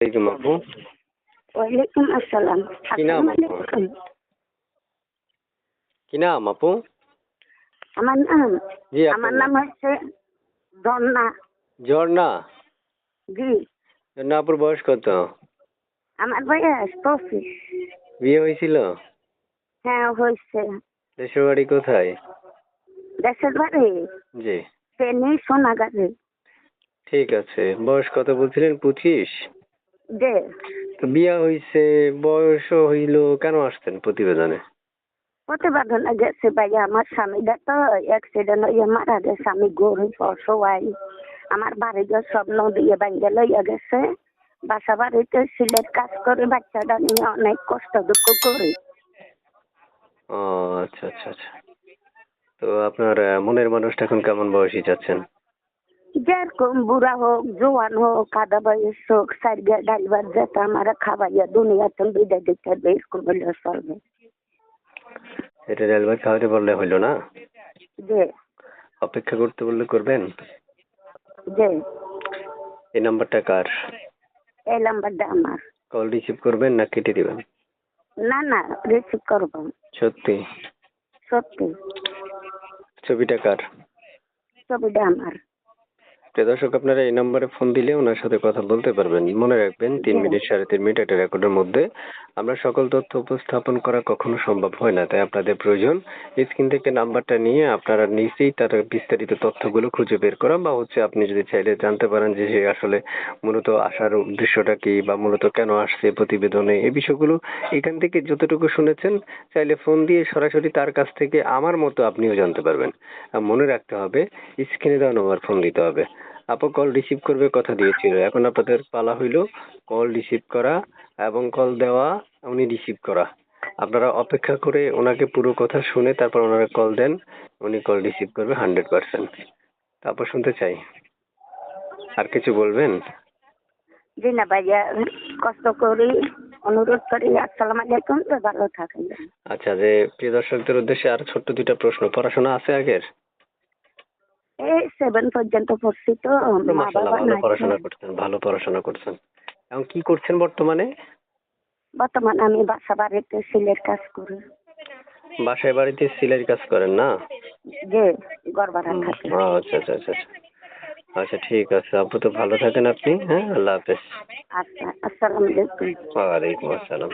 আলাইকুম আপু ওয়ালাইকুম আসসালাম কি নাম আসসালামু আপনার? আলাইকুম। কি নাম আপু আমার নাম জি আমার আপনার নাম হচ্ছে দন্না ঝর্ণা জি ঝর্ণা আপুর বয়স কত? আমার বয়স পঁচিশ বিয়ে হয়েছিল হ্যাঁ হয়েছে দেশের বাড়ি কোথায় দেশের বাড়ি জি ফেনি সোনাগাড়ি ঠিক আছে বয়স কত বলছিলেন পঁচিশ যে তো বিয়ে হয়েছে বয়সও হইল কেন আসতেন প্রতিবেদনে? প্রতিবেদনে গেছে ভাই আমার স্বামীটা তো অ্যাক্সিডেন্ট হয়ে মারা গেছে আমি গরিব অসহায় আমার বাড়িতে সব নদীয়ে ভাঙ্গে লইয়া গেছে। বাসা বাড়িতে সিলের কাজ করে বাচ্চাটা নিয়ে অনেক কষ্ট দুঃখ করি। ও আচ্ছা আচ্ছা আচ্ছা। তো আপনার মনের মানুষটা এখন কেমন বয়সী যাচ্ছেন যেরকম বুড়া হোক জোয়ান হোক কাদা বয়স হোক সারিয়া ডাইবার যেতে আমার খাবাইয়া দুনিয়াতে বিদায় দিতে হবে স্কুল বললে চলবে এটা রেলওয়ে খাওয়াতে বললে হইল না? যে অপেক্ষা করতে বললে করবেন? যে এই নাম্বারটা কার? এই নাম্বারটা আমার। কল রিসিভ করবেন না কেটে দিবেন? না না রিসিভ করব। সত্যি? সত্যি। ছবিটা কার? ছবিটা আমার। প্রিয় দর্শক আপনারা এই নম্বরে ফোন দিলে ওনার সাথে কথা বলতে পারবেন। মনে রাখবেন তিন। মিনিট সাড়ে তিন মিনিট একটা রেকর্ডের মধ্যে আমরা সকল তথ্য উপস্থাপন করা কখনো সম্ভব হয় না তাই আপনাদের প্রয়োজন স্ক্রিন থেকে নাম্বারটা নিয়ে আপনারা নিজেই তার বিস্তারিত তথ্যগুলো খুঁজে বের করা বা হচ্ছে আপনি যদি চাইলে জানতে পারেন যে সে আসলে মূলত আসার উদ্দেশ্যটা কি বা মূলত কেন আসছে প্রতিবেদনে। এই বিষয়গুলো এখান থেকে যতটুকু শুনেছেন চাইলে ফোন দিয়ে সরাসরি তার কাছ থেকে আমার মতো আপনিও জানতে পারবেন। মনে রাখতে হবে স্ক্রিনে দেওয়া নম্বর ফোন দিতে হবে। আপু কল রিসিভ করবে কথা দিয়েছিল। এখন আপনাদের পালা হইল কল রিসিভ করা এবং কল দেওয়া উনি রিসিভ করা। আপনারা অপেক্ষা করে ওনাকে পুরো কথা শুনে তারপর ওনারা কল দেন উনি কল রিসিভ করবে হান্ড্রেড পার্সেন্ট তারপর শুনতে চাই। আর কিছু বলবেন? জি না ভাইয়া কষ্ট করি অনুরোধ করি। আসসালাম আলাইকুম ভালো থাকেন আচ্ছা যে প্রিয় দর্শকদের উদ্দেশ্যে আর ছোট্ট দুইটা প্রশ্ন। পড়াশোনা আছে আগের? এই সেভেন পর্যন্ত পড়ছি তো মা বাবা ভালো পড়াশোনা করছেন ভালো পড়াশোনা করছেন। এখন কি করছেন বর্তমানে? বর্তমান আমি বাসা বাড়িতে সিলের কাজ করি। বাসায় বাড়িতে সিলাই কাজ করেন না? যে ঘর ভাড়া থাকে আচ্ছা আচ্ছা আচ্ছা আচ্ছা। আচ্ছা ঠিক আছে। আপু তো ভালো থাকেন আপনি হ্যাঁ আল্লাহ হাফেজ। আচ্ছা আসসালামু আলাইকুম। ওয়ালাইকুম আসসালাম।